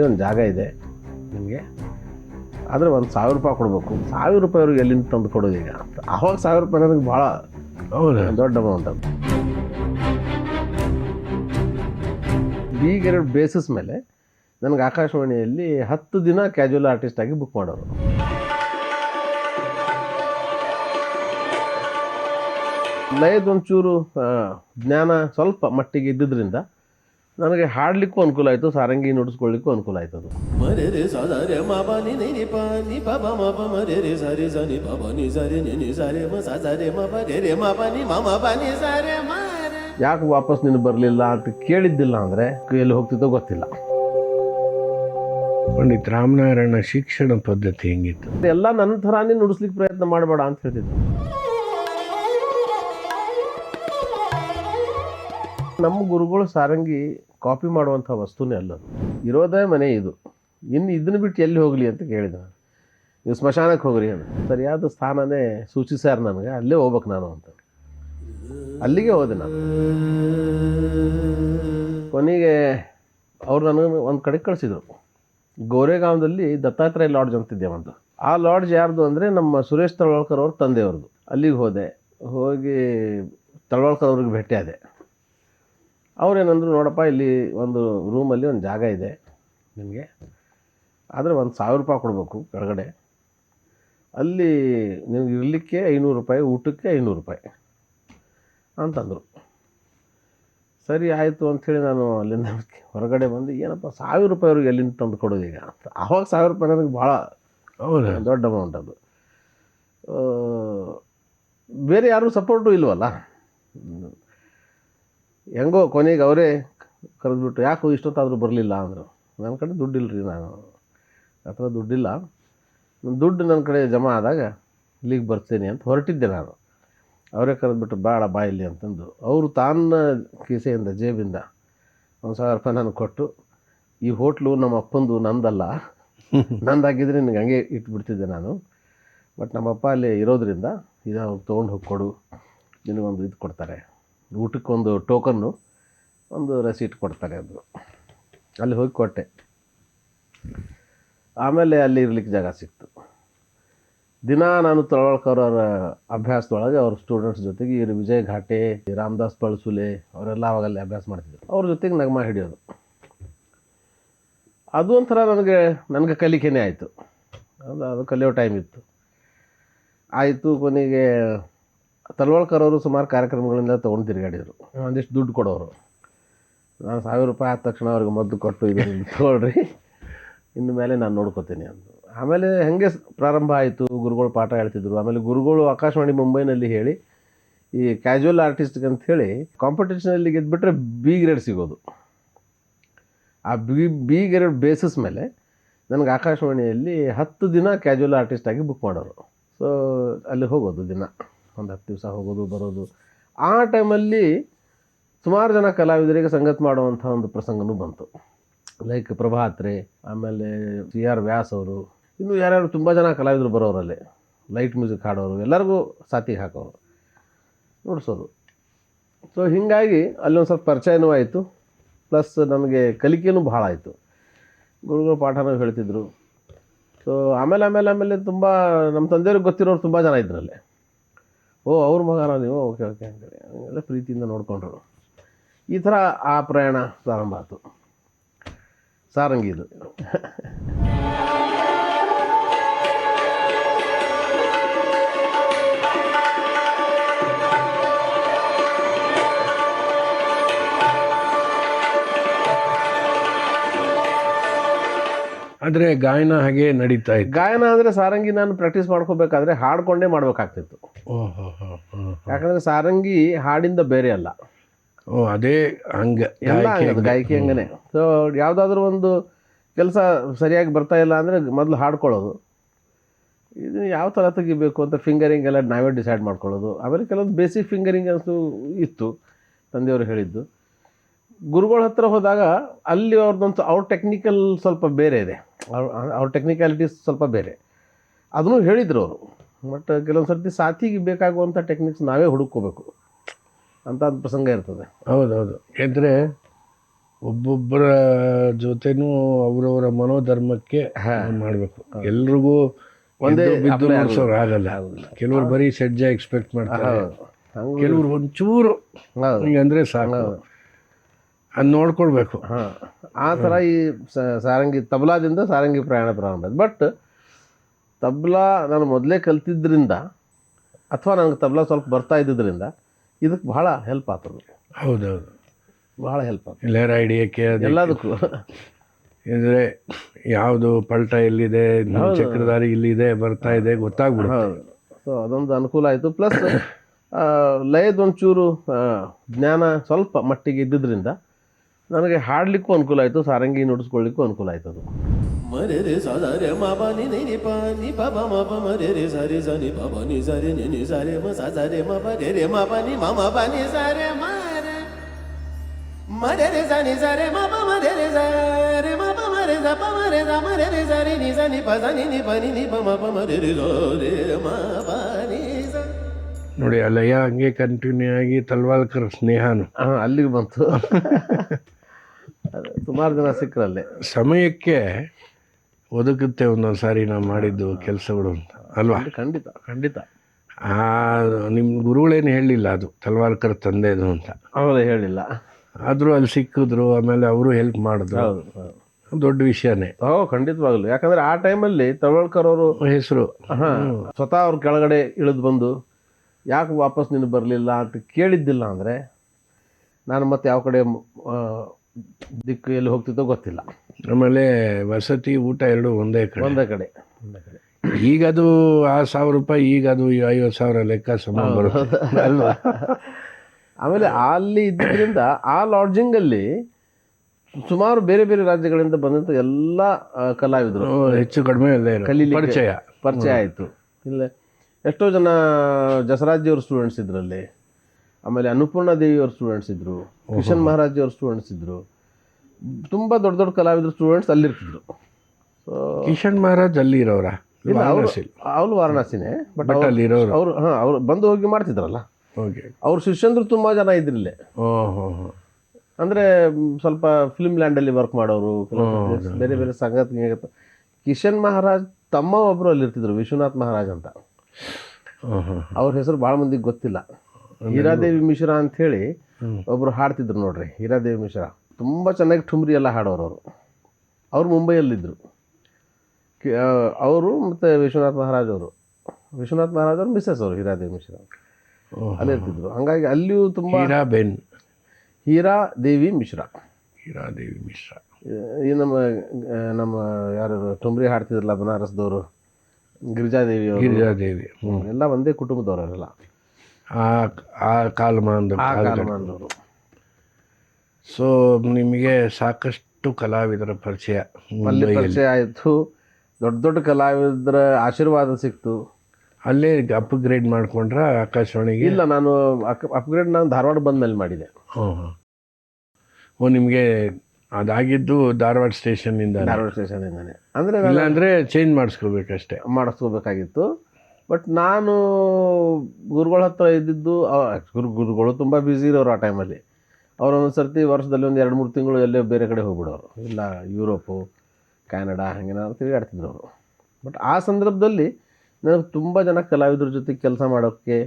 ರೂಮಲ್ಲಿ ಒಂದು ಜಾಗ ಇದೆ ನಿಮಗೆ. ಆದರೆ ಒಂದು ಸಾವಿರ ರೂಪಾಯಿ ಕೊಡಬೇಕು. ಸಾವಿರ ರೂಪಾಯಿವ್ರಿಗೆ ಎಲ್ಲಿಂದ ತಂದು ಕೊಡೋದು ಈಗ? ಆವಾಗ ಸಾವಿರ ರೂಪಾಯಿ ನನಗೆ ಭಾಳ ದೊಡ್ಡ ಅಮೌಂಟ್ ಅದು. ಈಗ ಎರಡು ಬೇಸಿಸ್ ಮೇಲೆ ನನಗೆ ಆಕಾಶವಾಣಿಯಲ್ಲಿ ಹತ್ತು ದಿನ ಕ್ಯಾಜುವಲ್ ಆರ್ಟಿಸ್ಟ್ ಆಗಿ ಬುಕ್ ಮಾಡೋರು. ಲಯದೊಂಚೂರು ಜ್ಞಾನ ಸ್ವಲ್ಪ ಮಟ್ಟಿಗೆ ಇದ್ದಿದ್ದರಿಂದ ನನಗೆ ಹಾಡ್ಲಿಕ್ಕೂ ಅನುಕೂಲ ಆಯಿತು ಸಾರಂಗಿ ನುಡಿಸ್ಕೊಳ್ಳಿಕ್ಕೂ ಅನುಕೂಲ ಆಯ್ತು ಅದು. ಯಾಕೆ ವಾಪಸ್ ನೀನು ಬರಲಿಲ್ಲ ಅಂತ ಕೇಳಿದ್ದಿಲ್ಲ ಅಂದರೆ ಎಲ್ಲಿ ಹೋಗ್ತಿದ್ದೋ ಗೊತ್ತಿಲ್ಲ. ಪಂಡಿತ್ ರಾಮನಾರಾಯಣ ಶಿಕ್ಷಣ ಪದ್ಧತಿ ಹೆಂಗಿತ್ತು? ಎಲ್ಲ ನನ್ನ ಥರಾನೇ ನುಡಿಸ್ಲಿಕ್ಕೆ ಪ್ರಯತ್ನ ಮಾಡಬೇಡ ಅಂತ ಹೇಳ್ತಿದ್ದೆ. ನಮ್ಮ ಗುರುಗಳು ಸಾರಂಗಿ ಕಾಪಿ ಮಾಡುವಂಥ ವಸ್ತುನೇ ಅಲ್ಲ ಅದು. ಇರೋದೇ ಮನೆ ಇದು. ಇನ್ನು ಇದನ್ನು ಬಿಟ್ಟು ಎಲ್ಲಿ ಹೋಗಲಿ ಅಂತ ಕೇಳಿದ ನಾನು. ನೀವು ಸ್ಮಶಾನಕ್ಕೆ ಹೋಗ್ರಿ ಅಂತ. ಸರಿಯಾದ ಸ್ಥಾನನೇ ಸೂಚಿಸ್ಯಾರ ನನಗೆ. ಅಲ್ಲೇ ಹೋಗ್ಬೇಕು ನಾನು ಅಂತ. ಅಲ್ಲಿಗೆ ಹೋದೆ ನಾನು. ಕೊನೆಗೆ ಅವ್ರು ನನಗೆ ಒಂದು ಕಡೆ ಕಳಿಸಿದ್ರು. ಗೋರೆಗಾಂವದಲ್ಲಿ ದತ್ತಾತ್ರೇಯ ಲಾಡ್ಜ್ ಒಂದು ಆ ಲಾಡ್ಜ್ ಯಾರ್ದು ಅಂದರೆ ನಮ್ಮ ಸುರೇಶ್ ತಳವಾಳ್ಕರ್ ಅವ್ರ ತಂದೆಯವ್ರದ್ದು. ಅಲ್ಲಿಗೆ ಹೋದೆ. ಹೋಗಿ ತಳವಾಳ್ಕರ್ ಅವ್ರಿಗೆ ಭೇಟಿಯಾದೆ ಅವ್ರೇನಂದ್ರು ನೋಡಪ್ಪ ಇಲ್ಲಿ ಒಂದು ರೂಮಲ್ಲಿ ಒಂದು ಜಾಗ ಇದೆ ನಿಮಗೆ. ಆದರೆ ಒಂದು ಸಾವಿರ ರೂಪಾಯಿ ಕೊಡಬೇಕು ಕೆಳಗಡೆ. ಅಲ್ಲಿ ನಿಮ್ಗೆ ಇರಲಿಕ್ಕೆ ಐನೂರು ರೂಪಾಯಿ ಊಟಕ್ಕೆ ಐನೂರು ರೂಪಾಯಿ ಅಂತಂದರು. ಸರಿ ಆಯಿತು ಅಂಥೇಳಿ ನಾನು ಅಲ್ಲಿಂದ ಹೊರಗಡೆ ಬಂದು ಏನಪ್ಪ ಸಾವಿರ ರೂಪಾಯಿವ್ರಿಗೆ ಎಲ್ಲಿಂದ ತಂದು ಕೊಡೋದು ಈಗ ಅಂತ. ಆವಾಗ ಸಾವಿರ ರೂಪಾಯಿ ನನಗೆ ಭಾಳ ದೊಡ್ಡ ಅಮೌಂಟ್ ಅದು. ಬೇರೆ ಯಾರೂ ಸಪೋರ್ಟು ಇಲ್ವಲ್ಲ. ಹೆಂಗೋ ಕೊನೆಗೆ ಅವರೇ ಕರೆದ್ಬಿಟ್ಟು ಯಾಕೋ ಇಷ್ಟೊತ್ತಾದರೂ ಬರಲಿಲ್ಲ ಅಂದರು. ನನ್ನ ಕಡೆ ದುಡ್ಡಿಲ್ಲ ರೀ ನಾನು ಅಥವಾ ದುಡ್ಡಿಲ್ಲ. ನನ್ ದುಡ್ಡು ನನ್ನ ಕಡೆ ಜಮಾ ಆದಾಗ ಇಲ್ಲಿಗೆ ಬರ್ತೀನಿ ಅಂತ ಹೊರಟಿದ್ದೆ ನಾನು. ಅವರೇ ಕರೆದ್ಬಿಟ್ಟು ಬೇಡ ಬಾಯಿಲಿ ಇಲ್ಲಿ ಅಂತಂದು. ಅವರು ತನ್ನ ಕಿಸೆಯಿಂದ ಜೇಬಿಂದ ಒಂದು ಸಾವಿರ ರೂಪಾಯಿ ನನಗೆ ಕೊಟ್ಟು ಈ ಹೋಟ್ಲು ನಮ್ಮ ಅಪ್ಪಂದು ನಂದಲ್ಲ. ನಂದಾಗಿದ್ದರೆ ನಿನಗೆ ಹಂಗೆ ಇಟ್ಬಿಡ್ತಿದ್ದೆ ನಾನು. ಬಟ್ ನಮ್ಮಪ್ಪ ಅಲ್ಲಿ ಇರೋದರಿಂದ ಇದು ಅವ್ರು ತೊಗೊಂಡು ಹೋಗಿ ಕೊಡು. ನಿನಗೊಂದು ಇದು ಕೊಡ್ತಾರೆ. ಊಟಕ್ಕೊಂದು ಟೋಕನ್ನು ಒಂದು ರಸೀಟ್ ಕೊಡ್ತಾರೆ ಅದು. ಅಲ್ಲಿ ಹೋಗಿ ಕೊಟ್ಟೆ. ಆಮೇಲೆ ಅಲ್ಲಿ ಇರ್ಲಿಕ್ಕೆ ಜಾಗ ಸಿಕ್ತು. ದಿನ ನಾನು ಅವರ ಅಭ್ಯಾಸದೊಳಗೆ ಅವ್ರ ಸ್ಟೂಡೆಂಟ್ಸ್ ಜೊತೆಗೆ ಇವರು ವಿಜಯ್ ಘಾಟೆ, ರಾಮದಾಸ್ ಪಳಸುಲೆ, ಅವರೆಲ್ಲ ಅವಾಗಲ್ಲಿ ಅಭ್ಯಾಸ ಮಾಡ್ತಿದ್ರು. ಅವ್ರ ಜೊತೆಗೆ ನಗಮ ಹಿಡಿಯೋದು. ಅದು ಒಂಥರ ನನಗೆ ನನಗೆ ಕಲಿಕೆನೇ ಆಯಿತು. ಅದು ಅದು ಕಲಿಯೋ ಟೈಮ್ ಇತ್ತು. ಆಯಿತು ಕೊನೆಗೆ ತಲವಳ್ಕರ್ ಅವರು ಸುಮಾರು ಕಾರ್ಯಕ್ರಮಗಳಿಂದ ತೊಗೊಂಡು ತಿರುಗಾಡಿದರು. ಒಂದಿಷ್ಟು ದುಡ್ಡು ಕೊಡೋರು. ನಾನು ಸಾವಿರ ರೂಪಾಯಿ ಆದ ತಕ್ಷಣ ಅವ್ರಿಗೆ ಮದ್ದು ಕೊಟ್ಟು ಇದನ್ನು ತೊಗೊಳ್ರಿ ಇನ್ನು ಮೇಲೆ ನಾನು ನೋಡ್ಕೋತೀನಿ ಅಂತ ಆಮೇಲೆ ಹೆಂಗೆ ಪ್ರಾರಂಭ ಆಯಿತು? ಗುರುಗಳು ಪಾಠ ಹೇಳ್ತಿದ್ರು. ಆಮೇಲೆ ಗುರುಗಳು ಆಕಾಶವಾಣಿ ಮುಂಬೈನಲ್ಲಿ ಹೇಳಿ, ಈ ಕ್ಯಾಜುವಲ್ ಆರ್ಟಿಸ್ಟ್ಗೆ ಅಂತ ಹೇಳಿ ಕಾಂಪಿಟೇಷನಲ್ಲಿ ಗೆದ್ದುಬಿಟ್ರೆ ಬಿ ಗ್ರೇಡ್ ಸಿಗೋದು. ಆ ಬಿ ಬಿ ಗ್ರೇಡ್ ಬೇಸಿಸ್ ಮೇಲೆ ನನಗೆ ಆಕಾಶವಾಣಿಯಲ್ಲಿ ಹತ್ತು ದಿನ ಕ್ಯಾಜುವಲ್ ಆರ್ಟಿಸ್ಟ್ ಆಗಿ ಬುಕ್ ಮಾಡೋರು. ಸೊ ಅಲ್ಲಿ ಹೋಗೋದು ದಿನ. ಒಂದು ಹತ್ತು ದಿವಸ ಹೋಗೋದು, ಬರೋದು. ಆ ಟೈಮಲ್ಲಿ ಸುಮಾರು ಜನ ಕಲಾವಿದರಿಗೆ ಸಂಗತಿ ಮಾಡುವಂಥ ಒಂದು ಪ್ರಸಂಗನೂ ಬಂತು. ಲೈಕ್ ಪ್ರಭಾತ್ರೆ, ಆಮೇಲೆ ಸಿ ಆರ್ ವ್ಯಾಸ್ ಅವರು, ಇನ್ನು ಯಾರ್ಯಾರು ತುಂಬ ಜನ ಕಲಾವಿದರು ಬರೋರಲ್ಲಿ. ಲೈಟ್ ಮ್ಯೂಸಿಕ್ ಹಾಡೋರು ಎಲ್ಲರಿಗೂ ಸಾತಿಗೆ ಹಾಕೋರು. ನೋಡಿಸೋದು. ಸೊ ಹೀಗಾಗಿ ಒಂದು ಸ್ವಲ್ಪ ಪರಿಚಯನೂ ಆಯಿತು. ಪ್ಲಸ್ ನನಗೆ ಕಲಿಕೆಯೂ ಭಾಳ ಆಯಿತು. ಗುರುಗಳು ಪಾಠನೂ ಹೇಳ್ತಿದ್ರು. ಸೊ ಆಮೇಲೆ ಆಮೇಲೆ ಆಮೇಲೆ ತುಂಬ ನಮ್ಮ ತಂದೆಯವ್ರಿಗೆ ಗೊತ್ತಿರೋರು ತುಂಬ ಜನ ಇದ್ರಲ್ಲಿ. ಓ, ಅವ್ರ ಮಗನ ನೀವು? ಓಕೆ ಓಕೆ ಅಂತೇಳಿ ಎಲ್ಲ ಪ್ರೀತಿಯಿಂದ ನೋಡಿಕೊಂಡ್ರು. ಈ ಥರ ಆ ಪ್ರಯಾಣ ಪ್ರಾರಂಭ ಆಯಿತು. ಸಾರಂಗಿದು ಆದರೆ ಗಾಯನ ಹಾಗೆ ನಡೀತಾ ಇತ್ತು. ಗಾಯನ ಅಂದರೆ ಸಾರಂಗಿ ನಾನು ಪ್ರಾಕ್ಟೀಸ್ ಮಾಡ್ಕೋಬೇಕಾದ್ರೆ ಹಾಡ್ಕೊಂಡೇ ಮಾಡಬೇಕಾಗ್ತಿತ್ತು. ಯಾಕಂದರೆ ಸಾರಂಗಿ ಹಾಡಿಂದ ಬೇರೆ ಅಲ್ಲ. ಓ ಅದೇ ಹಂಗೆ. ಎಲ್ಲ ಹಂಗದು ಗಾಯಕಿ ಹಂಗನೆ. ಸೊ ಯಾವುದಾದ್ರೂ ಒಂದು ಕೆಲಸ ಸರಿಯಾಗಿ ಬರ್ತಾ ಇಲ್ಲ ಅಂದರೆ ಮೊದಲು ಹಾಡ್ಕೊಳ್ಳೋದು. ಇದು ಯಾವ ಥರ ತೆಗಿಬೇಕು ಅಂತ ಫಿಂಗರಿಂಗ್ ಎಲ್ಲ ನಾವೇ ಡಿಸೈಡ್ ಮಾಡ್ಕೊಳ್ಳೋದು. ಆಮೇಲೆ ಕೆಲವೊಂದು ಬೇಸಿಕ್ ಫಿಂಗರಿಂಗ್ ಅಂತೂ ಇತ್ತು ತಂದೆಯವರು ಹೇಳಿದ್ದು. ಗುರುಗಳ ಹತ್ರ ಹೋದಾಗ ಅಲ್ಲಿ ಅವ್ರದ್ದೊಂದು ಅವ್ರ ಟೆಕ್ನಿಕಲ್ ಸ್ವಲ್ಪ ಬೇರೆ ಇದೆ. ಅವ್ರ ಅವ್ರ ಟೆಕ್ನಿಕ್ಯಾಲಿಟೀಸ್ ಸ್ವಲ್ಪ ಬೇರೆ. ಅದನ್ನು ಹೇಳಿದರು ಅವರು. ಬಟ್ ಕೆಲವೊಂದು ಸರ್ತಿ ಸಾಥಿಗೆ ಬೇಕಾಗುವಂಥ ಟೆಕ್ನಿಕ್ಸ್ ನಾವೇ ಹುಡುಕೋಬೇಕು ಅಂತ ಒಂದು ಪ್ರಸಂಗ ಇರ್ತದೆ. ಹೌದೌದು. ಏಕೆಂದರೆ ಒಬ್ಬೊಬ್ಬರ ಜೊತೆನೂ ಅವರವರ ಮನೋಧರ್ಮಕ್ಕೆ ಮಾಡಬೇಕು. ಎಲ್ರಿಗೂ ಒಂದೇ ಬಿದ್ದು ಮಾಡಿಸೋರು ಆಗಲ್ಲ. ಕೆಲವರು ಬರೀ ಸಜ್ಜೆ ಎಕ್ಸ್ಪೆಕ್ಟ್ ಮಾಡ್ತಾರೆ. ಕೆಲವರು ಒಂಚೂರು ಹಿಂಗಂದ್ರೆ ಸಾಕು. ಅದು ನೋಡ್ಕೊಳ್ಬೇಕು. ಹಾಂ. ಆ ಥರ ಈ ಸಾರಂಗಿ ತಬಲಾದಿಂದ ಸಾರಂಗಿ ಪ್ರಯಾಣ ಪ್ರಾರಂಭ ಆಯ್ತು. ಬಟ್ ತಬಲಾ ನಾನು ಮೊದಲೇ ಕಲ್ತಿದ್ದರಿಂದ ಅಥವಾ ನನಗೆ ತಬಲಾ ಸ್ವಲ್ಪ ಬರ್ತಾ ಇದ್ದಿದ್ದರಿಂದ ಇದಕ್ಕೆ ಬಹಳ ಹೆಲ್ಪ್ ಆಗ್ತದೆ ಹೌದೌದು. ಬಹಳ ಹೆಲ್ಪ್ ಆಗ್ತದೆ ಎಲ್ಲರ ಹಿಡಿಯಕ್ಕೆ ಎಲ್ಲದಕ್ಕೂ. ಅಂದರೆ ಯಾವುದು ಪಲ್ಟ ಎಲ್ಲಿದೆ ಚಕ್ರಧಾರಿ ಇಲ್ಲಿದೆ ಬರ್ತಾ ಇದೆ ಗೊತ್ತಾಗ್ಬಿಡುತ್ತೆ. ಸೊ ಅದೊಂದು ಅನುಕೂಲ ಆಯಿತು. ಪ್ಲಸ್ ಲಯದೊಂಚೂರು ಜ್ಞಾನ ಸ್ವಲ್ಪ ಮಟ್ಟಿಗೆ ಇದ್ದಿದ್ದರಿಂದ ನನಗೆ ಹಾಡಲಿಕ್ಕೂ ಅನುಕೂಲ ಆಯಿತು ಸಾರಂಗಿ ನುಡಿಸ್ಕೊಳ್ಳಿಕ್ಕೂ ಅನುಕೂಲ ಆಯ್ತು ಅದು. ಮರೆ ರೆ ಸ ದ ರೆ ಮ ಪ ನಿ ನಿ ಪ ನಿ ಪ ಪ ಮ ಪ ಮ ರೆ ರೆ ಸ ರೆ ಸ ನಿ ಪ ಪ ನಿ ಸ ರೆ ನಿ ನಿ ಸ ರೆ ಮ ಸ ಸ ರೆ ಮ ಬ ರೇ ರೆ ಮ ನಿ ಮ ಮ ನಿ ಸ ರೆ ಮ ರೇ. ಮ ರೆ ರೆ ಸ ನಿ ಸ ರೆ ಮ ಪ ಮ ರೆ ರೇ ಸ ರೆ ಮ ಬ ಮ ರೇ ಸ ಪ ಮ ರೆ ಸ ಮ ರೆ ರೆ ಸ ರೆ ನಿ ಸ ನಿ ಪ ಸ ನಿ ನಿ ಪ ನಿ ನಿ ಪ ಮ ಪ ಮ ರೆ ರೆ ಸ ರೆ ಮ ಪ ನಿ ಸ. ನೋಡಿ ಆ ಲಯ ಹಂಗೆ ಕಂಟಿನ್ಯೂ ಆಗಿ ತಲ್ವಾಲ್ಕರ್ ಸ್ನೇಹನು. ಹಾಂ ಅಲ್ಲಿಗೆ ಬಂತು. ಸುಮಾರು ಜನ ಸಿಕ್ಕರಲ್ಲಿ. ಸಮಯಕ್ಕೆ ಒದಗುತ್ತೆ ಒಂದೊಂದು ಸಾರಿ ನಾವು ಮಾಡಿದ್ದು ಕೆಲಸಗಳು ಅಂತ ಅಲ್ವಾ? ಖಂಡಿತ ಖಂಡಿತ. ಆ ನಿಮ್ಮ ಗುರುಗಳೇನು ಹೇಳಲಿಲ್ಲ ಅದು ತಲ್ವಾರ್ಕರ್ ತಂದೆದು ಅಂತ? ಅವರು ಹೇಳಿಲ್ಲ. ಆದರೂ ಅಲ್ಲಿ ಸಿಕ್ಕಿದ್ರು ಆಮೇಲೆ ಅವರು ಹೆಲ್ಪ್ ಮಾಡಿದ್ರು. ದೊಡ್ಡ ವಿಷಯನೇ. ಓ ಖಂಡಿತವಾಗ್ಲು. ಯಾಕಂದ್ರೆ ಆ ಟೈಮಲ್ಲಿ ತವಳ್ಕರ್ ಅವರು ಹೆಸರು. ಹಾಂ ಸ್ವತಃ ಅವ್ರ ಕೆಳಗಡೆ ಇಳಿದು ಬಂದು ಯಾಕೆ ವಾಪಸ್ ನಿನ್ನ ಬರಲಿಲ್ಲ ಅಂತ ಕೇಳಿದ್ದಿಲ್ಲ ಅಂದರೆ ನಾನು ಮತ್ತೆ ಯಾವ ಕಡೆ ದಿಕ್ಕು ಎಲ್ಲಿ ಹೋಗ್ತಿತ್ತೋ ಗೊತ್ತಿಲ್ಲ. ಆಮೇಲೆ ವಸತಿ ಊಟ ಎರಡು ಒಂದೇ ಕಡೆ. ಒಂದೇ ಕಡೆ. ಒಂದೇ ಕಡೆ ಈಗ ಅದು ಆ ಸಾವಿರ ರೂಪಾಯಿ ಈಗ ಅದು ಐವತ್ತು ಸಾವಿರ ಲೆಕ್ಕ ಸಮ ಬರುತ್ತೆ. ಅಲ್ವಾ? ಆಮೇಲೆ ಅಲ್ಲಿ ಇದ್ದರಿಂದ ಆ ಲಾಡ್ಜಿಂಗಲ್ಲಿ ಸುಮಾರು ಬೇರೆ ಬೇರೆ ರಾಜ್ಯಗಳಿಂದ ಬಂದಂಥ ಎಲ್ಲ ಕಲಾವಿದರು. ಹೆಚ್ಚು ಕಡಿಮೆ ಕಲೀಲಿ ಪರಿಚಯ. ಪರಿಚಯ ಆಯಿತು. ಇಲ್ಲ ಎಷ್ಟೋ ಜನ ಜಸರಾಜಿಯವ್ರ ಸ್ಟೂಡೆಂಟ್ಸ್ ಇದ್ರಲ್ಲಿ. ಆಮೇಲೆ ಅನ್ನಪೂರ್ಣ ದೇವಿಯವ್ರ ಸ್ಟೂಡೆಂಟ್ಸ್ ಇದ್ದರು ಕಿಶನ್ ಮಹಾರಾಜಿಯವ್ರ ಸ್ಟೂಡೆಂಟ್ಸ್ ಇದ್ದರು ತುಂಬ ದೊಡ್ಡ ದೊಡ್ಡ ಕಲಾವಿದರು ಸ್ಟೂಡೆಂಟ್ಸ್ ಅಲ್ಲಿರ್ತಿದ್ರು. ಸೊ ಕಿಶನ್ ಮಹಾರಾಜ್ ಅಲ್ಲಿ ಇರೋರ? ಅವರು ವಾರಣಾಸಿನೇ ಬಟ್ ಅಲ್ಲಿ ಇರೋರು ಅವರು ಹಾಂ ಅವ್ರು ಬಂದು ಹೋಗಿ ಮಾಡ್ತಿದ್ರಲ್ಲ. ಓಕೆ ಅವ್ರ ಶಿಷ್ಯಂದ್ರು ತುಂಬ ಜನ ಇದ್ರಿಲ್ಲೇ. ಓ ಹೋ ಹೋ ಅಂದರೆ ಸ್ವಲ್ಪ ಫಿಲ್ಮ್ ಲ್ಯಾಂಡಲ್ಲಿ ವರ್ಕ್ ಮಾಡೋರು ಬೇರೆ ಬೇರೆ ಸಂಗತಿ ಕಿಶನ್ ಮಹಾರಾಜ್ ತಮ್ಮ ಒಬ್ಬರು ಅಲ್ಲಿರ್ತಿದ್ರು ವಿಶ್ವನಾಥ್ ಮಹಾರಾಜ್ ಅಂತ. ಅವ್ರ ಹೆಸರು ಭಾಳ ಮಂದಿಗೆ ಗೊತ್ತಿಲ್ಲ. ಹೀರಾದೇವಿ ಮಿಶ್ರಾ ಅಂತ ಹೇಳಿ ಒಬ್ರು ಹಾಡ್ತಿದ್ರು ನೋಡ್ರಿ ಹೀರಾದೇವಿ ಮಿಶ್ರಾ. ತುಂಬ ಚೆನ್ನಾಗಿ ಠುಮ್ರಿ ಎಲ್ಲ ಹಾಡೋರು ಅವರು. ಅವ್ರು ಮುಂಬೈಯಲ್ಲಿದ್ದರು ಅವರು ಮತ್ತು ವಿಶ್ವನಾಥ್ ಮಹಾರಾಜ್ ಅವರು. ವಿಶ್ವನಾಥ್ ಮಹಾರಾಜ್ ಅವರು ಮಿಸ್ಸಸ್ ಅವರು ಹೀರಾದೇವಿ ಮಿಶ್ರಾ. ಅಲ್ಲೇ ಇರ್ತಿದ್ರು. ಹಂಗಾಗಿ ಅಲ್ಲಿಯೂ ತುಂಬ ಹೀರಾ ಬೆನ್. ಹೀರಾ ದೇವಿ ಮಿಶ್ರಾ. ಹೀರಾದೇವಿ ಮಿಶ್ರಾ. ಈ ನಮ್ಮ ನಮ್ಮ ಯಾರು ಠುಮ್ರಿ ಹಾಡ್ತಿದ್ರಲ್ಲ ಬನಾರಸ್ದವರು ಗಿರಿಜಾದೇವಿ ಅವರು. ಗಿರಿಜಾದೇವಿ. ಎಲ್ಲ ಒಂದೇ ಕುಟುಂಬದವರೆಲ್ಲ ಆ ಆ ಕಾಲಮಾನದ ಆ ಕಾಲಮಾನದವರು ಸೊ ನಿಮಗೆ ಸಾಕಷ್ಟು ಕಲಾವಿದರ ಪರಿಚಯ ಅಲ್ಲಿ ಮುಂಬೈಯಲ್ಲಿ. ಪರಿಚಯ ಆಯಿತು. ದೊಡ್ಡ ದೊಡ್ಡ ಕಲಾವಿದರ ಆಶೀರ್ವಾದ ಸಿಕ್ತು. ಅಲ್ಲೇ ಅಪ್ಗ್ರೇಡ್ ಮಾಡ್ಕೊಂಡ್ರ ಆಕಾಶವಾಣಿಗೆ? ಇಲ್ಲ ನಾನು ಅಪ್ಗ್ರೇಡ್ ನಾನು ಧಾರವಾಡ ಬಂದ ಮೇಲೆ ಮಾಡಿದೆ. ಹ್ಮ್, ಹ್ಮ್. ಓ ನಿಮಗೆ ಅದಾಗಿದ್ದು ಧಾರವಾಡ ಸ್ಟೇಷನ್ನಿಂದ ಧಾರವಾಡ ಸ್ಟೇಷನಿಂದಾನೆ ಅಂದ್ರೆ ಇಲ್ಲ ಅಂದರೆ ಚೇಂಜ್ ಮಾಡಿಸ್ಕೋಬೇಕಷ್ಟೇ? ಮಾಡಿಸ್ಕೋಬೇಕಾಗಿತ್ತು. ಬಟ್ ನಾನು ಗುರುಗಳ ಹತ್ರ ಇದ್ದಿದ್ದು ಗುರು ಗುರುಗಳು ತುಂಬ ಬ್ಯುಸಿ ಇರೋರು ಆ ಟೈಮಲ್ಲಿ ಅವ್ರು ಒಂದೊಂದು ಸರ್ತಿ ವರ್ಷದಲ್ಲಿ ಒಂದು ಎರಡು ಮೂರು ತಿಂಗಳು ಎಲ್ಲೇ ಬೇರೆ ಕಡೆ ಹೋಗ್ಬಿಡೋರು. ಇಲ್ಲ ಯುರೋಪು ಕ್ಯಾನಡಾ ಹಂಗೇನಾದ್ರು ತಿರುಗಾಡ್ತಿದ್ರು ಅವರು. ಬಟ್ ಆ ಸಂದರ್ಭದಲ್ಲಿ ನನಗೆ ತುಂಬ ಜನ ಕಲಾವಿದ್ರ ಜೊತೆ ಕೆಲಸ ಮಾಡೋಕ್ಕೆ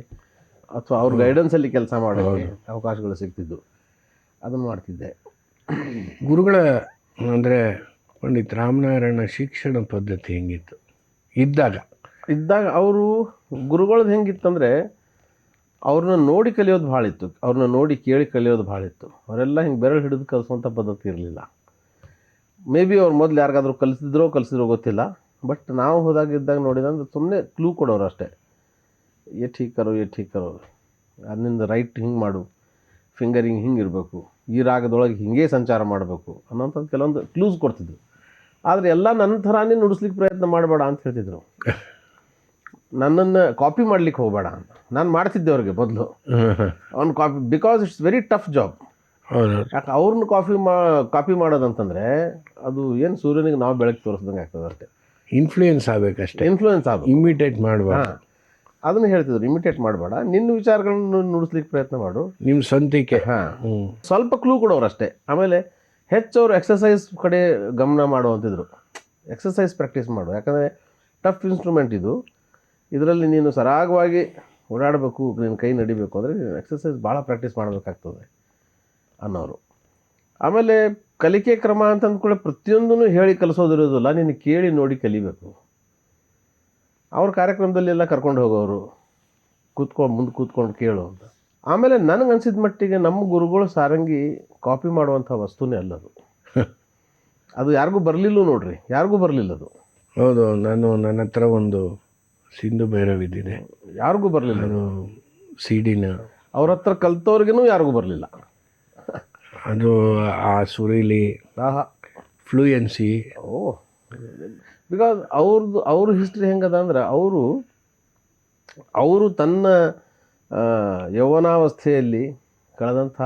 ಅಥವಾ ಅವ್ರ ಗೈಡೆನ್ಸಲ್ಲಿ ಕೆಲಸ ಮಾಡೋಕ್ಕೆ ಅವಕಾಶಗಳು ಸಿಗ್ತಿದ್ದು ಅದನ್ನು ಮಾಡ್ತಿದ್ದೆ. ಗುರುಗಳ ಅಂದರೆ ಪಂಡಿತ್ ರಾಮನಾರಾಯಣ ಶಿಕ್ಷಣ ಪದ್ಧತಿ ಹೆಂಗಿತ್ತು? ಇದ್ದಾಗ. ಇದ್ದಾಗ ಅವರು ಗುರುಗಳ್ದು ಹೆಂಗಿತ್ತಂದರೆ ಅವ್ರನ್ನ ನೋಡಿ ಕಲಿಯೋದು ಭಾಳ ಇತ್ತು ಅವ್ರನ್ನ ನೋಡಿ ಕೇಳಿ ಕಲಿಯೋದು ಭಾಳ ಇತ್ತು ಅವರೆಲ್ಲ ಹಿಂಗೆ ಬೆರಳು ಹಿಡಿದು ಕಲಿಸುವಂಥ ಪದ್ಧತಿ ಇರಲಿಲ್ಲ. ಮೇ ಬಿ ಅವ್ರು ಮೊದಲು ಯಾರಿಗಾದ್ರೂ ಕಲಿಸಿದ್ರೋ ಕಲಿಸಿದ್ರೋ ಗೊತ್ತಿಲ್ಲ. ಬಟ್ ನಾವು ಹೋದಾಗ ಇದ್ದಾಗ ನೋಡಿದಂದ್ರೆ ಸುಮ್ಮನೆ ಕ್ಲೂ ಕೊಡೋರು ಅಷ್ಟೇ. ಏ ಠೀಕ್ ಕರೋ ಏ ಠೀಕ್ ಕರೋ. ರೈಟ್ ಹಿಂಗೆ ಮಾಡು. ಫಿಂಗರಿಂಗ್ ಹಿಂಗೆ ಇರಬೇಕು. ಈ ರಾಗದೊಳಗೆ ಹಿಂಗೆ ಸಂಚಾರ ಮಾಡಬೇಕು ಅನ್ನೋಂಥದ್ದು ಕೆಲವೊಂದು ಕ್ಲೂಸ್ ಕೊಡ್ತಿದ್ರು ಆದರೆ ಎಲ್ಲ ನನ್ನ ಥರನೇ ನುಡಿಸ್ಲಿಕ್ಕೆ ಪ್ರಯತ್ನ ಮಾಡಬೇಡ ಅಂತ ಹೇಳ್ತಿದ್ರು. ನನ್ನನ್ನು ಕಾಪಿ ಮಾಡ್ಲಿಕ್ಕೆ ಹೋಗಬೇಡ ಅಂತ. ನಾನು ಮಾಡ್ತಿದ್ದೆ ಅವ್ರಿಗೆ ಮೊದಲು. ಅವ್ನು copy because it's very tough job ಯಾಕೆ ಅವ್ರನ್ನ ಕಾಪಿ ಮಾ ಕಾಪಿ ಮಾಡೋದಂತಂದರೆ ಅದು ಏನು ಸೂರ್ಯನಿಗೆ ನಾವು ಬೆಳಕು ತೋರಿಸ್ದಂಗೆ ಆಗ್ತದೆ ಅಷ್ಟೇ. ಇನ್ಫ್ಲೂಯೆನ್ಸ್ ಆಗಬೇಕಷ್ಟೇ ಇನ್ಫ್ಲೂಯೆನ್ಸ್ ಆಗ ಇಮಿಟೇಟ್ ಮಾಡಬೇಡ ಅದನ್ನು ಹೇಳ್ತಿದ್ರು ಇಮಿಟೇಟ್ ಮಾಡಬೇಡ. ನಿನ್ನ ವಿಚಾರಗಳನ್ನು ನುಡಿಸ್ಲಿಕ್ಕೆ ಪ್ರಯತ್ನ ಮಾಡು. ನಿಮ್ಮ ಸ್ವಂತಿಕೆ. ಹಾಂ. ಸ್ವಲ್ಪ ಕ್ಲೂ ಕೊಡೋರು ಅಷ್ಟೇ ಆಮೇಲೆ ಹೆಚ್ಚು ಅವರು ಎಕ್ಸಸೈಸ್ ಕಡೆ ಗಮನ ಮಾಡುವಂತಿದ್ರು ಎಕ್ಸಸೈಸ್ ಪ್ರಾಕ್ಟೀಸ್ ಮಾಡು. ಯಾಕಂದರೆ ಟಫ್ ಇನ್ಸ್ಟ್ರೂಮೆಂಟ್ ಇದು. ಇದರಲ್ಲಿ ನೀನು ಸರಾಗವಾಗಿ ಓಡಾಡಬೇಕು ನಿನ್ನ ಕೈ ನಡಿಬೇಕು ಅಂದರೆ ನೀನು ಎಕ್ಸಸೈಸ್ ಭಾಳ ಪ್ರಾಕ್ಟೀಸ್ ಮಾಡಬೇಕಾಗ್ತದೆ ಅನ್ನೋರು. ಆಮೇಲೆ ಕಲಿಕೆ ಕ್ರಮ ಅಂತ ಅಂದ್ಕೊಳ್ಳೆ ಪ್ರತಿಯೊಂದೂ ಹೇಳಿ ಕಲಿಸೋದಿರೋದಿಲ್ಲ ನೀನು ಕೇಳಿ ನೋಡಿ ಕಲಿಬೇಕು. ಅವ್ರ ಕಾರ್ಯಕ್ರಮದಲ್ಲೆಲ್ಲ ಕರ್ಕೊಂಡು ಹೋಗೋರು ಕೂತ್ಕೊಂಡು ಮುಂದೆ ಕೂತ್ಕೊಂಡು ಕೇಳು ಅಂತ. ಆಮೇಲೆ ನನಗೆ ಅನ್ಸಿದ ಮಟ್ಟಿಗೆ ನಮ್ಮ ಗುರುಗಳು ಸಾರಂಗಿ ಕಾಪಿ ಮಾಡುವಂಥ ವಸ್ತುನೇ ಅಲ್ಲದು ಅದು ಯಾರಿಗೂ ಬರಲಿಲ್ಲ ನೋಡ್ರಿ ಯಾರಿಗೂ ಬರಲಿಲ್ಲ ಅದು. ಹೌದು ನಾನು ನನ್ನ ಹತ್ರ ಒಂದು ಸಿಂಧು ಭೈರವಿದ್ದಿದೆ ಯಾರಿಗೂ ಬರಲಿಲ್ಲ? ಅದು ಸಿ ಡಿನ ಅವ್ರ ಹತ್ರ ಕಲ್ತವ್ರಿಗೂ ಯಾರಿಗೂ ಬರಲಿಲ್ಲ. ಅದು ಆ ಸುರೀಲಿ ಆಹಾ. Fluency O. ಬಿಕಾಸ್ ಅವ್ರದ್ದು ಅವ್ರ ಹಿಸ್ಟ್ರಿ ಹೆಂಗದ ಅಂದ್ರೆ ಅವರು ಅವರು ತನ್ನ ಯೌವನಾವಸ್ಥೆಯಲ್ಲಿ ಕಳೆದಂಥ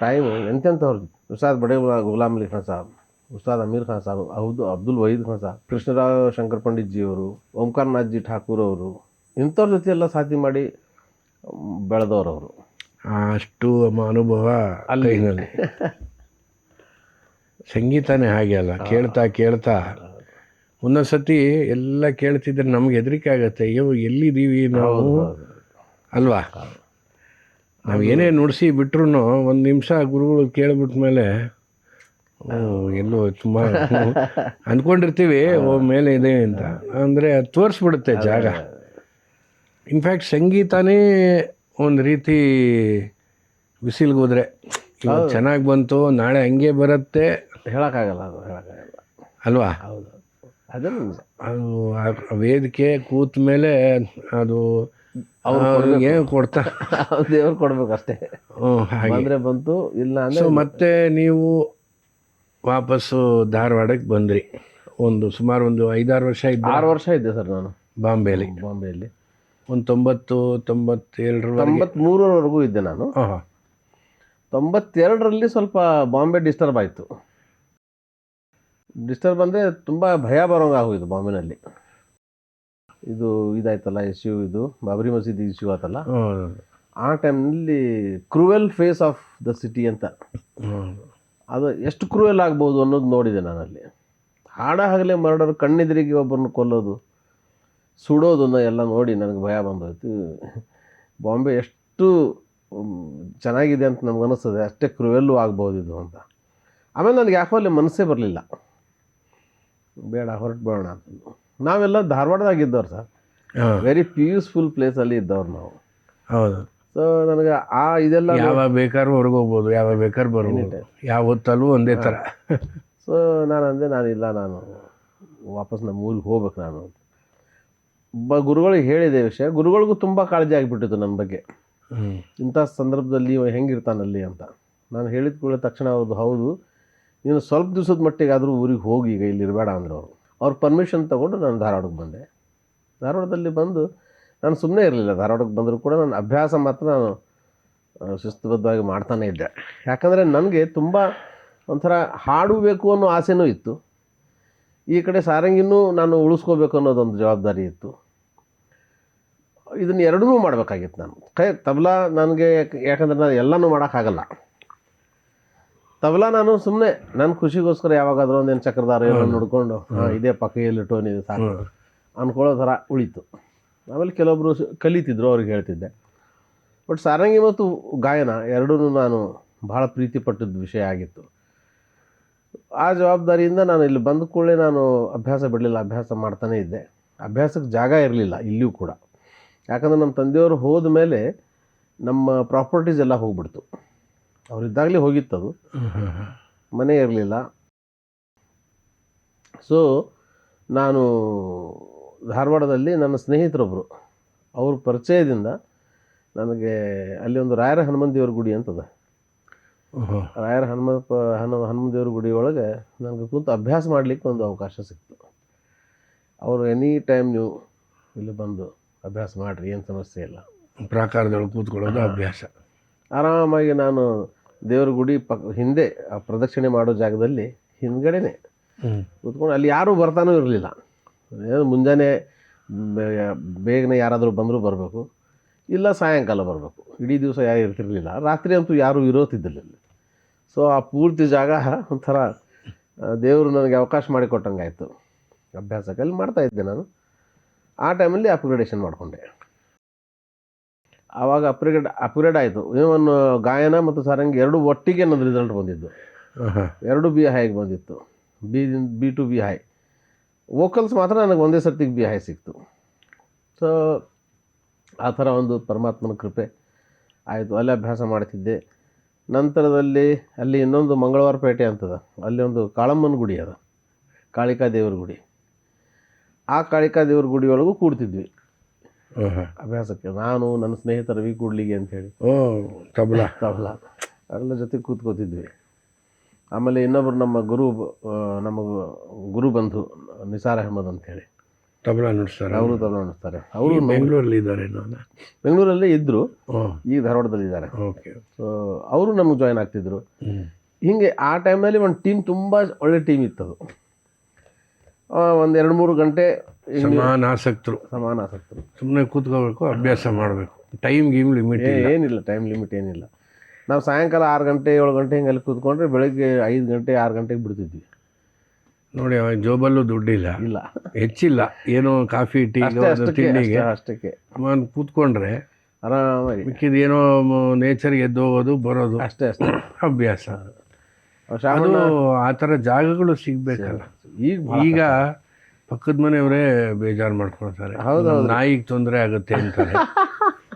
ಟೈಮು ಎಂತೆಂಥವ್ರು ಉಸ್ತಾದ್ ಬಡೇ ಗುಲಾಮ್ ಅಲಿ ಸಾಬ್. ಉಸ್ತಾದ್ ಅಮೀರ್ ಖಾನ್ ಸಾಬ್ ಹೌದು ಅಬ್ದುಲ್ ವಹೀದ್ ಖಾನ್ ಸಾಬ್ ಕೃಷ್ಣರಾವ್ ಶಂಕರ್ ಪಂಡಿತ್ಜಿಯವರು ಓಂಕಾರ್ನಾಥ್ಜಿ ಠಾಕೂರ್ ಅವರು ಇಂಥವ್ರ ಜೊತೆ ಎಲ್ಲ ಸಾಧ್ಯ ಮಾಡಿ ಬೆಳೆದವರು ಅವರು. ಅಷ್ಟು ಅನುಭವ ಅಲ್ಲಿ. ಸಂಗೀತನೇ ಹಾಗೆ ಅಲ್ಲ ಕೇಳ್ತಾ ಕೇಳ್ತಾ. ಒಂದೊಂದು ಸತಿ ಎಲ್ಲ ಕೇಳ್ತಿದ್ರೆ ನಮ್ಗೆ ಹೆದರಿಕೆ ಆಗುತ್ತೆ ಅಯ್ಯೋ ಎಲ್ಲಿದ್ದೀವಿ ನಾವು? ಅಲ್ವಾ? ನಾವು ಏನೇ ನುಡಿಸಿ ಬಿಟ್ರು ಒಂದು ನಿಮಿಷ ಗುರುಗಳು ಕೇಳ್ಬಿಟ್ಟ ಮೇಲೆ ಎಲ್ಲೋ ತುಂಬ ಅಂದ್ಕೊಂಡಿರ್ತೀವಿ ಓ ಮೇಲೆ ಇದೆ ಅಂತ. ಅಂದರೆ ತೋರಿಸ್ಬಿಡುತ್ತೆ ಜಾಗ. ಇನ್ಫ್ಯಾಕ್ಟ್ ಸಂಗೀತನೇ ಒಂದು ರೀತಿ ಬಿಸಿಲ್ಗೆ ಹೋದ್ರೆ ಇವತ್ತು ಚೆನ್ನಾಗಿ ಬಂತು ನಾಳೆ ಹಂಗೆ ಬರುತ್ತೆ. ಹೇಳೋಕ್ಕಾಗಲ್ಲ ಅದು ಹೇಳೋಕ್ಕಾಗಲ್ಲ. ಅಲ್ವಾ? ಹೌದು. ಅದು ಆ ವೇದಿಕೆ ಕೂತ ಮೇಲೆ ಅದು ಏನು ಕೊಡ್ತಾ ದೇವ್ರು ಕೊಡ್ಬೇಕು ಅಷ್ಟೇ ಹ್ಞೂ ಹಾಗೆ ಬಂತು ಇಲ್ಲ ಅಂದ್ರೆ ಮತ್ತೆ ನೀವು ವಾಪಸ್ಸು ಧಾರವಾಡಕ್ಕೆ ಬಂದ್ರಿ. ಒಂದು ಸುಮಾರು ಒಂದು ಐದಾರು ವರ್ಷ ಇದ್ದ ಆರು ವರ್ಷ ಇದ್ದೆ ಸರ್ ನಾನು. ಬಾಂಬೆಯಲ್ಲಿ. ಬಾಂಬೆಯಲ್ಲಿ. ಒಂದು ತೊಂಬತ್ತು ತೊಂಬತ್ತೇಳರ ತೊಂಬತ್ತ್ಮೂರರವರೆಗೂ ಇದ್ದೆ ನಾನು. ಹಾಂ ತೊಂಬತ್ತೆರಡರಲ್ಲಿ ಸ್ವಲ್ಪ ಬಾಂಬೆ ಡಿಸ್ಟರ್ಬ್ ಆಯಿತು. ಡಿಸ್ಟರ್ಬ್ ಅಂದರೆ ತುಂಬ ಭಯ ಬರೋಂಗೆ ಆಗೋಯಿತು ಬಾಂಬೆನಲ್ಲಿ. ಇದು ಇದಾಯ್ತಲ್ಲ ಇಶ್ಯೂ ಇದು ಬಾಬರಿ ಮಸೀದಿ ಇಶ್ಯೂ ಆಯ್ತಲ್ಲ ಆ ಟೈಮ್ನಲ್ಲಿ cruel face of the city ಅಂತ. ಅದು ಎಷ್ಟು ಕ್ರೂಯಲ್ ಆಗ್ಬೋದು ಅನ್ನೋದು ನೋಡಿದೆ ನಾನಲ್ಲಿ. ಹಾಡ ಹಾಗಲೇ ಮರ್ಡರ್ ಕಣ್ಣೆದುರಿಗೆ ಒಬ್ಬರನ್ನ ಕೊಲ್ಲೋದು ಸುಡೋದನ್ನು ಎಲ್ಲ ನೋಡಿ ನನಗೆ ಭಯ ಬಂದೋಯ್ತು. ಬಾಂಬೆ ಎಷ್ಟು ಚೆನ್ನಾಗಿದೆ ಅಂತ ನಮ್ಗೆ ಅನ್ನಿಸ್ತದೆ ಅಷ್ಟೇ ಕ್ರೂಯಲ್ಲೂ ಆಗ್ಬೋದು ಇದು ಅಂತ. ಆಮೇಲೆ ನನಗೆ ಯಾಕೋ ಅಲ್ಲಿ ಮನಸ್ಸೇ ಬರಲಿಲ್ಲ. ಬೇಡ ಹೊರಟು ಬೇಡ ಅಂತ ನಾವೆಲ್ಲ ಧಾರವಾಡದಾಗಿದ್ದವ್ರು ಸರ್. ವೆರಿ ಪೀಸ್ಫುಲ್ ಪ್ಲೇಸಲ್ಲಿ ಇದ್ದವ್ರು ನಾವು. ಹೌದು. ಸೊ ನನಗೆ ಆ ಇದೆಲ್ಲ ಯಾವಾಗ ಬೇಕಾದ್ರೂ ಹೊರಗೋಗ್ಬೋದು ಯಾವಾಗ ಬೇಕಾದ್ರೂ ಬರ್ಬೋದು. ಯಾವ ಹೊತ್ತಲ್ಲೂ ಒಂದೇ ಥರ. ಸೊ ನಾನು ಅಂದೆ ನಾನಿಲ್ಲ ನಾನು ವಾಪಸ್ ನಮ್ಮ ಊರಿಗೆ ಹೋಗ್ಬೇಕು ನಾನು ಅಂತ. ಒಬ್ಬ ಗುರುಗಳಿಗೆ ಹೇಳಿದೆ ವಿಷಯ. ಗುರುಗಳಿಗೂ ತುಂಬ ಕಾಳಜಿ ಆಗಿಬಿಟ್ಟಿತ್ತು ನನ್ನ ಬಗ್ಗೆ. ಇಂಥ ಸಂದರ್ಭದಲ್ಲಿ ಇವ ಹೆಂಗಿರ್ತಾನಲ್ಲಿ ಅಂತ. ನಾನು ಹೇಳಿದ ಕೂಡ ತಕ್ಷಣ ಅವ್ರದ್ದು ಹೌದು. ನೀನು ಸ್ವಲ್ಪ ದಿವಸದ ಮಟ್ಟಿಗಾದರೂ ಊರಿಗೆ ಹೋಗಿ ಈಗ ಇಲ್ಲಿ ಇರಬೇಡ ಅಂದರು ಅವರು. ಅವ್ರ ಪರ್ಮಿಷನ್ ತೊಗೊಂಡು ನಾನು ಧಾರವಾಡಕ್ಕೆ ಬಂದೆ. ಧಾರವಾಡದಲ್ಲಿ ಬಂದು ನಾನು ಸುಮ್ಮನೆ ಇರಲಿಲ್ಲ. ಧಾರವಾಡಕ್ಕೆ ಬಂದರೂ ಕೂಡ ನಾನು ಅಭ್ಯಾಸ ಮಾತ್ರ ನಾನು ಶಿಸ್ತುಬದ್ಧವಾಗಿ ಮಾಡ್ತಾನೇ ಇದ್ದೆ. ಯಾಕಂದರೆ ನನಗೆ ತುಂಬ ಒಂಥರ ಹಾಡಬೇಕು ಅನ್ನೋ ಆಸೆನೂ ಇತ್ತು. ಈ ಕಡೆ ಸಾರಂಗಿನೂ ನಾನು ಉಳಿಸ್ಕೋಬೇಕು ಅನ್ನೋದೊಂದು ಜವಾಬ್ದಾರಿ ಇತ್ತು. ಇದನ್ನು ಎರಡನ್ನೂ ಮಾಡಬೇಕಾಗಿತ್ತು ನಾನು. ಕೈ ತಬಲಾ ನನಗೆ ಯಾಕಂದ್ರೆ ನಾನು ಎಲ್ಲನೂ ಮಾಡೋಕ್ಕಾಗಲ್ಲ. ತಬಲಾ ನಾನು ಸುಮ್ಮನೆ ನನ್ನ ಖುಷಿಗೋಸ್ಕರ ಯಾವಾಗಾದ್ರೂ ಒಂದೇನು ಚಕ್ರದಾರ ಏನೋ ನೋಡಿಕೊಂಡು ಹಾಂ ಇದೇ ಪಕ್ಕೆಯಲ್ಲಿ ಟೋನ್ ಇದೆ ಸಾಕು ಅಂದ್ಕೊಳ್ಳೋ ಥರ ಉಳಿತು. ಆಮೇಲೆ ಕೆಲವೊಬ್ಬರು ಕಲಿತಿದ್ರು, ಅವ್ರಿಗೆ ಹೇಳ್ತಿದ್ದೆ. ಬಟ್ ಸಾರಂಗಿ ಮತ್ತು ಗಾಯನ ಎರಡೂ ನಾನು ಭಾಳ ಪ್ರೀತಿಪಟ್ಟದ ವಿಷಯ ಆಗಿತ್ತು. ಆ ಜವಾಬ್ದಾರಿಯಿಂದ ನಾನು ಇಲ್ಲಿ ಬಂದ ಕೂಡಲೇ ನಾನು ಅಭ್ಯಾಸ ಬಿಡಲಿಲ್ಲ, ಅಭ್ಯಾಸ ಮಾಡ್ತಾನೇ ಇದ್ದೆ. ಅಭ್ಯಾಸಕ್ಕೆ ಜಾಗ ಇರಲಿಲ್ಲ, ಇಲ್ಲಿಯೂ ಕೂಡ. ಯಾಕಂದ್ರೆ ನಮ್ಮ ತಂದೆಯವರು ಹೋದ ಮೇಲೆ ನಮ್ಮ ಪ್ರಾಪರ್ಟೀಸ್ ಎಲ್ಲ ಹೋಗ್ಬಿಡ್ತು. ಅವರಿದ್ದಾಗಲೇ ಅದು. ಮನೆ ಇರಲಿಲ್ಲ. ಸೊ ನಾನು ಧಾರವಾಡದಲ್ಲಿ ನನ್ನ ಸ್ನೇಹಿತರೊಬ್ಬರು ಅವ್ರ ಪರಿಚಯದಿಂದ ನನಗೆ ಅಲ್ಲಿ ಒಂದು ರಾಯರ ಹನುಮನ್ ದೇವ್ರ ಗುಡಿ ಅಂತದ. ರಾಯರ ಹನುಮಪ್ಪ ಹನು ಹನುಮನ್ ದೇವ್ರ ಗುಡಿ ಒಳಗೆ ನನಗೆ ಕೂತು ಅಭ್ಯಾಸ ಮಾಡಲಿಕ್ಕೆ ಒಂದು ಅವಕಾಶ ಸಿಕ್ತು. ಅವರು ಎನಿ ಟೈಮ್ ನೀವು ಇಲ್ಲಿ ಬಂದು ಅಭ್ಯಾಸ ಮಾಡಿರಿ ಏನು ಸಮಸ್ಯೆ ಇಲ್ಲ. ಪ್ರಾಕಾರದೊಳಗೆ ಕೂತ್ಕೊಳ್ಳೋದು ಅಭ್ಯಾಸ. ಆರಾಮಾಗಿ ನಾನು ದೇವ್ರ ಗುಡಿ ಪಕ್ ಹಿಂದೆ ಆ ಪ್ರದಕ್ಷಿಣೆ ಮಾಡೋ ಜಾಗದಲ್ಲಿ ಹಿಂದ್ಗಡೆನೆ ಕೂತ್ಕೊಂಡು ಅಲ್ಲಿ ಯಾರೂ ಬರ್ತಾನೂ ಇರಲಿಲ್ಲ. ಏನು ಮುಂಜಾನೆ ಬೇಗನೆ ಯಾರಾದರೂ ಬಂದರೂ ಬರಬೇಕು. ಇಲ್ಲ ಸಾಯಂಕಾಲ ಬರಬೇಕು. ಇಡೀ ದಿವಸ ಯಾರು ಇರ್ತಿರಲಿಲ್ಲ. ರಾತ್ರಿ ಅಂತೂ ಯಾರೂ ಇರೋತಿದ್ದಿಲ್ಲ ಸೊ ಆ ಪೂರ್ತಿ ಜಾಗ ಒಂಥರ ದೇವರು ನನಗೆ ಅವಕಾಶ ಮಾಡಿಕೊಟ್ಟಂಗೆ ಆಯಿತು ಅಭ್ಯಾಸಕ್ಕೆ ಅಲ್ಲಿ ಮಾಡ್ತಾ ಇದ್ದೆ ನಾನು. ಆ ಟೈಮಲ್ಲಿ ಅಪ್ಗ್ರೇಡೇಷನ್ ಮಾಡಿಕೊಂಡೆ. ಆವಾಗ ಅಪ್ಗ್ರೇಡ್ ಅಪ್ಗ್ರೇಡ್ ಆಯಿತು. ಇವನ್ ಗಾಯನ ಮತ್ತು ಸಾರಂಗಿ ಎರಡು ಒಟ್ಟಿಗೆ ನನ್ನ ರಿಸಲ್ಟ್ ಬಂದಿದ್ದು. ಎರಡು ಬಿ ಹೈಗೆ ಬಂದಿತ್ತು. B B to B high vocals ಮಾತ್ರ ನನಗೆ ಒಂದೇ ಸರ್ತಿಗೆ ಬಿ ಹೈ ಸಿಕ್ತು. ಸೊ ಆ ಥರ ಒಂದು ಪರಮಾತ್ಮನ ಕೃಪೆ ಆಯಿತು. ಅಲ್ಲಿ ಅಭ್ಯಾಸ ಮಾಡ್ತಿದ್ದೆ. ನಂತರದಲ್ಲಿ ಅಲ್ಲಿ ಇನ್ನೊಂದು ಮಂಗಳವಾರ ಪೇಟೆ ಅಂತದ. ಅಲ್ಲಿ ಒಂದು ಕಾಳಮ್ಮನ ಗುಡಿ ಅದ. ಕಾಳಿಕಾ ದೇವ್ರ ಗುಡಿ. ಆ ಕಾಳಿಕಾ ದೇವ್ರ ಗುಡಿ ಒಳಗೂ ಕೂಡ್ತಿದ್ವಿ ಅಭ್ಯಾಸಕ್ಕೆ. ನಾನು ನನ್ನ ಸ್ನೇಹಿತ ರವಿ ಕೂಡ್ಲಿಗೆ ಅಂತೇಳಿ ಓ ತಬಲಾ. ತಬಲಾ. ಎಲ್ಲ ಜೊತೆ ಕೂತ್ಕೋತಿದ್ವಿ. ಆಮೇಲೆ ಇನ್ನೊಬ್ಬರು ನಮ್ಮ ಗುರು ನಮ್ಮ ಗುರು ಬಂಧು ನಿಸಾರ್ ಅಹಮದ್ ಅಂತೇಳಿ. ತಬಲಾ ನುಡಿಸ್ತಾರೆ. ಅವರು ತಬಲ ನುಡಿಸ್ತಾರೆ. ಅವರು ಬೆಂಗಳೂರಲ್ಲಿ ಇದ್ದಾರೆ ಬೆಂಗಳೂರಲ್ಲೇ ಇದ್ದರು ಈಗ ಧಾರವಾಡದಲ್ಲಿ ಇದ್ದಾರೆ. ಓಕೆ ಸೊ ಅವರು ನಮ್ಗೆ ಜಾಯ್ನ್ ಆಗ್ತಿದ್ರು. ಹಿಂಗೆ ಆ ಟೈಮ್ನಲ್ಲಿ ಒಂದು ಟೀಮ್ ತುಂಬ ಒಳ್ಳೆ ಟೀಮ್ ಇತ್ತದು ಒಂದು ಎರಡು ಮೂರು ಗಂಟೆ ಸಮಾನ ಆಸಕ್ತರು. ಸಮಾನ ಆಸಕ್ತರು. ಸುಮ್ಮನೆ ಕೂತ್ಕೋಬೇಕು ಅಭ್ಯಾಸ ಮಾಡಬೇಕು. ಟೈಮ್ ಗೀಮ್ ಲಿಮಿಟ್ ಏನಿಲ್ಲ ಟೈಮ್ ಲಿಮಿಟ್ ಏನಿಲ್ಲ. ನಾವು ಸಾಯಂಕಾಲ ಆರು ಗಂಟೆ ಏಳು ಗಂಟೆ ಹಿಂಗೆ ಅಲ್ಲಿ ಕೂತ್ಕೊಂಡ್ರೆ ಬೆಳಗ್ಗೆ ಐದು ಗಂಟೆ ಆರು ಗಂಟೆಗೆ ಬಿಡ್ತಿದ್ವಿ. ನೋಡಿ ಅವಾಗ ಜೋಬಲ್ಲೂ ದುಡ್ಡಿಲ್ಲ. ಇಲ್ಲ. ಹೆಚ್ಚಿಲ್ಲ. ಏನೋ ಕಾಫಿ ಟೀ ತಿಂಡಿಗೆ. ಅಷ್ಟಕ್ಕೆ. ಅವನು ಕೂತ್ಕೊಂಡ್ರೆ ಆರಾಮಾಗಿ. ಮಿಕ್ಕಿದ ಏನೋ ನೇಚರ್ಗೆ ಎದ್ದು ಹೋಗೋದು ಬರೋದು. ಅಷ್ಟೇ ಅಷ್ಟೇ. ಅಭ್ಯಾಸ. ಅದು ಆ ಥರ ಜಾಗಗಳು ಸಿಗಬೇಕಲ್ಲ. ಈಗ ಈಗ ಪಕ್ಕದ ಮನೆಯವರೇ ಬೇಜಾರು ಮಾಡ್ಕೊಳ್ತಾರೆ. ಹೌದು, ನಾಯಿಗೆ ತೊಂದರೆ ಆಗುತ್ತೆ ಅಂತಾರೆ.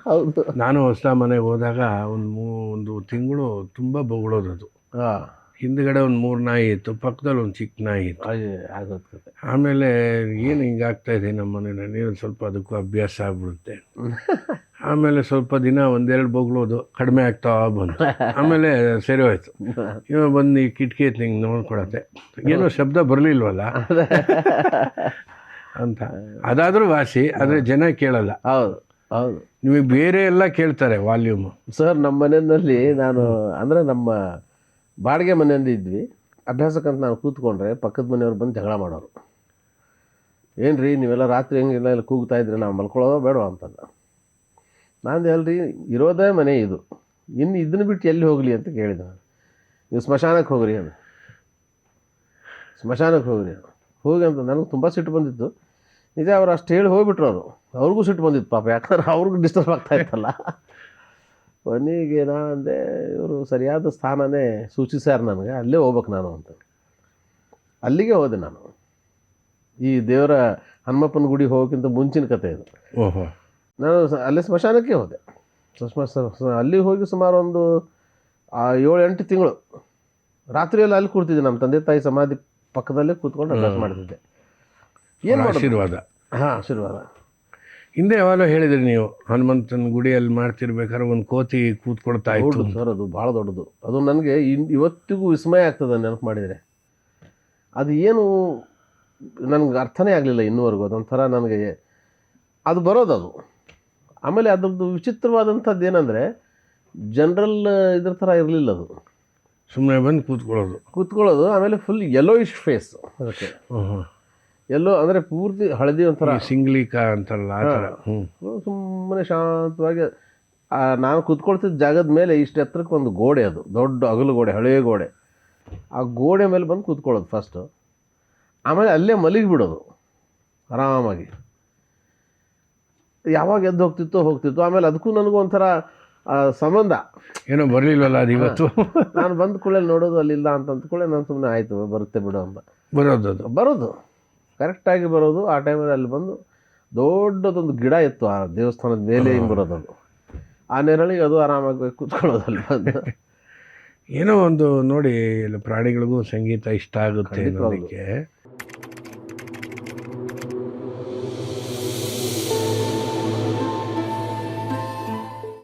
ಹೌದು. ನಾನು ಹೊಸ ಮನೆಗೆ ಹೋದಾಗ ಒಂದು ಮೂ ಒಂದು ತಿಂಗಳು ತುಂಬ ಬೊಗಳೋದು ಅದು ಹಾಂ. ಹಿಂದ್ಗಡೆ ಒಂದು ಮೂರು ನಾಯಿ ಇತ್ತು ಪಕ್ಕದಲ್ಲಿ ಒಂದು ಚಿಕ್ಕ ನಾಯಿ ಇತ್ತು. ಆಗೋದ್ ಕತೆ ಆಮೇಲೆ ಏನು ಹಿಂಗಾಗ್ತಾ ಇದೆ ನಮ್ಮ ಮನೇಲಿ? ಒಂದು ಸ್ವಲ್ಪ ಅದಕ್ಕೂ ಅಭ್ಯಾಸ ಆಗ್ಬಿಡುತ್ತೆ. ಆಮೇಲೆ ಸ್ವಲ್ಪ ದಿನ ಒಂದೆರಡು ಬೊಗಳೋದು ಕಡಿಮೆ ಆಗ್ತಾ ಬಂತು. ಆಮೇಲೆ ಸರಿ ಹೋಯ್ತು. ಇವ ಬಂದು ಈ ಕಿಟಕಿ ಐತೆ ಹಿಂಗೆ ನೋಡ್ಕೊಡತ್ತೆ ಏನೋ ಶಬ್ದ ಬರಲಿಲ್ವಲ್ಲ? ಅಂತ. ಅದಾದರೂ ವಾಸಿ ಆದರೆ ಜನ ಕೇಳಲ್ಲ. ಹೌದು ಹೌದು. ನಿಮಗೆ ಬೇರೆ ಎಲ್ಲ ಕೇಳ್ತಾರೆ ವಾಲ್ಯೂಮು. ಸರ್, ನಮ್ಮ ಮನೆಯಲ್ಲಿ ನಾನು, ಅಂದರೆ ನಮ್ಮ ಬಾಡಿಗೆ ಮನೆಯಲ್ಲಿ ಇದ್ವಿ. ಅಭ್ಯಾಸಕ್ಕಂತ ನಾನು ಕೂತ್ಕೊಂಡ್ರೆ ಪಕ್ಕದ ಮನೆಯವ್ರು ಬಂದು ಜಗಳ ಮಾಡೋರು. ಏನು ರೀ ನೀವೆಲ್ಲ ರಾತ್ರಿ ಹೆಂಗಿಲ್ಲ ಇಲ್ಲಿ ಕೂಗ್ತಾ ಇದ್ರೆ ನಾವು ಮಲ್ಕೊಳ್ಳೋದೋ ಬೇಡವಾ ಅಂತಂದ ನಾನು ಹೇಳ್ರಿ, ಇರೋದೇ ಮನೆ ಇದು. ಇನ್ನು ಇದನ್ನು ಬಿಟ್ಟು ಎಲ್ಲಿ ಹೋಗಲಿ ಅಂತ ಕೇಳಿದೆ ನಾನು. ನೀವು ಸ್ಮಶಾನಕ್ಕೆ ಹೋಗ್ರಿ ಅಂತ. ಸ್ಮಶಾನಕ್ಕೆ ಹೋಗ್ರಿ. ಹೋಗಿ ಅಂತ ನನಗೆ ತುಂಬ ಸಿಟ್ಟು ಬಂದಿತ್ತು. ನಿಜ ಅವ್ರು ಅಷ್ಟು ಹೇಳಿ ಹೋಗ್ಬಿಟ್ರು ಅವರು. ಅವ್ರಿಗೂ ಸಿಟ್ಟು ಬಂದಿತ್ತು ಪಾಪ ಯಾಕಂದ್ರೆ ಅವ್ರಿಗೂ ಡಿಸ್ಟರ್ಬ್ ಆಗ್ತಾ ಇತ್ತಲ್ಲ. ಕೊನೆಗೆ ನಾ ಅಂದೆ ಇವರು ಸರಿಯಾದ ಸ್ಥಾನನೇ ಸೂಚಿಸ್ಯಾರ ನನಗೆ ಅಲ್ಲೇ ಹೋಗ್ಬೇಕು ನಾನು ಅಂತ. ಅಲ್ಲಿಗೆ ಹೋದೆ ನಾನು. ಈ ದೇವರ ಹನುಮಪ್ಪನ ಗುಡಿ ಹೋಗೋಕ್ಕಿಂತ ಮುಂಚಿನ ಕತೆ ಇದು. ಓಹೋ. ನಾನು ಅಲ್ಲೇ ಸ್ಮಶಾನಕ್ಕೆ ಹೋದೆ. ಸ್ಮಶಾನ ಅಲ್ಲಿ ಹೋಗಿ ಸುಮಾರು ಒಂದು ಏಳು ಎಂಟು ತಿಂಗಳು. ರಾತ್ರಿಯಲ್ಲಿ ಅಲ್ಲಿ ಕೂರ್ತಿದ್ದೆ ನಮ್ಮ ತಂದೆ ತಾಯಿ ಸಮಾಧಿ ಪಕ್ಕದಲ್ಲೇ ಕೂತ್ಕೊಂಡು ಅಭ್ಯಾಸ ಮಾಡ್ತಿದ್ದೆ. ಏನು ಆಶೀರ್ವಾದ. ಹಾಂ ಆಶೀರ್ವಾದ. ಹಿಂದೆ ಯಾವಾಗಲೂ ಹೇಳಿದ್ರಿ ನೀವು ಹನುಮಂತನ ಗುಡಿಯಲ್ಲಿ ಮಾಡ್ತಿರ್ಬೇಕಾದ್ರೆ ಒಂದು ಕೋತಿ ಕೂತ್ಕೊಳ್ತಾ ಇತ್ತು ಸರ್ ಅದು ಭಾಳ ದೊಡ್ಡದು. ಅದು ನನಗೆ ಇನ್ ಇವತ್ತಿಗೂ ವಿಸ್ಮಯ ಆಗ್ತದೆ ನೆನಪು ಮಾಡಿದರೆ. ಅದು ಏನು ನನಗೆ ಅರ್ಥನೇ ಆಗಲಿಲ್ಲ ಇನ್ನೂವರೆಗೂ ಅದೊಂಥರ ನನಗೆ ಅದು ಬರೋದು ಅದು. ಆಮೇಲೆ ಅದ್ರದ್ದು ವಿಚಿತ್ರವಾದಂಥದ್ದು ಏನಂದರೆ ಜನರಲ್ ಇದ್ರ ಥರ ಇರಲಿಲ್ಲ ಅದು. ಸುಮ್ಮನೆ ಬಂದು ಕೂತ್ಕೊಳ್ಳೋದು. ಕೂತ್ಕೊಳ್ಳೋದು ಆಮೇಲೆ ಫುಲ್ ಯೆಲ್ಲೋಯಿಶ್ ಫೇಸ್ ಅದಕ್ಕೆ. ಓಹೋ ಎಲ್ಲೋ ಅಂದರೆ ಪೂರ್ತಿ ಹಳದಿ ಒಂಥರ. ಸಿಂಗ್ಲಿಕ ಅಂತಲ್ಲ ಆ ಥರ. ಸುಮ್ಮನೆ ಶಾಂತವಾಗಿ ನಾನು ಕೂತ್ಕೊಳ್ತಿದ್ದ ಜಾಗದ ಮೇಲೆ ಇಷ್ಟು ಎತ್ತರಕ್ಕೆ ಒಂದು ಗೋಡೆ ಅದು. ದೊಡ್ಡ ಅಗಲು ಗೋಡೆ ಹಳೆಯ ಗೋಡೆ. ಆ ಗೋಡೆ ಮೇಲೆ ಬಂದು ಕೂತ್ಕೊಳ್ಳೋದು ಫಸ್ಟು ಆಮೇಲೆ ಅಲ್ಲೇ ಮಲಗಿಬಿಡೋದು. ಆರಾಮಾಗಿ. ಯಾವಾಗ ಎದ್ದು ಹೋಗ್ತಿತ್ತೋ ಹೋಗ್ತಿತ್ತು. ಆಮೇಲೆ ಅದಕ್ಕೂ ನನಗೂ ಒಂಥರ ಸಂಬಂಧ. ಏನೋ ಬರಲಿಲ್ಲ ಅದು ಇವತ್ತು? ನಾನು ಬಂದ ಕೂಡಲೇ ನೋಡೋದು ಅಲ್ಲಿಲ್ಲ ಅಂತಂದ ಅಂದ್ಕೊಳ್ಳೆ ನಾನು ಸುಮ್ಮನೆ ಆಯಿತು ಬರುತ್ತೆ ಬಿಡು ಅಂತ. ಬರೋದು ಅದು ಬರೋದು. ಕರೆಕ್ಟಾಗಿ ಬರೋದು ಆ ಟೈಮಲ್ಲಿ ಅಲ್ಲಿ ಬಂದು ದೊಡ್ಡದೊಂದು ಗಿಡ ಇತ್ತು ಆ ದೇವಸ್ಥಾನದ ಮೇಲೆ ಹಿಂಗೆ ಬರೋದು ಅದು ಆ ನೆರಳಿಗೆ ಅದು ಆರಾಮಾಗಿ ಕೂತ್ಕೊಳ್ಳೋದು ಅಲ್ಲಿ ಬಂದು ಏನೋ ಒಂದು ನೋಡಿ ಪ್ರಾಣಿಗಳಿಗೂ ಸಂಗೀತ ಇಷ್ಟ ಆಗುತ್ತೆ ಅದಕ್ಕೆ ಅನ್ನೋದಕ್ಕೆ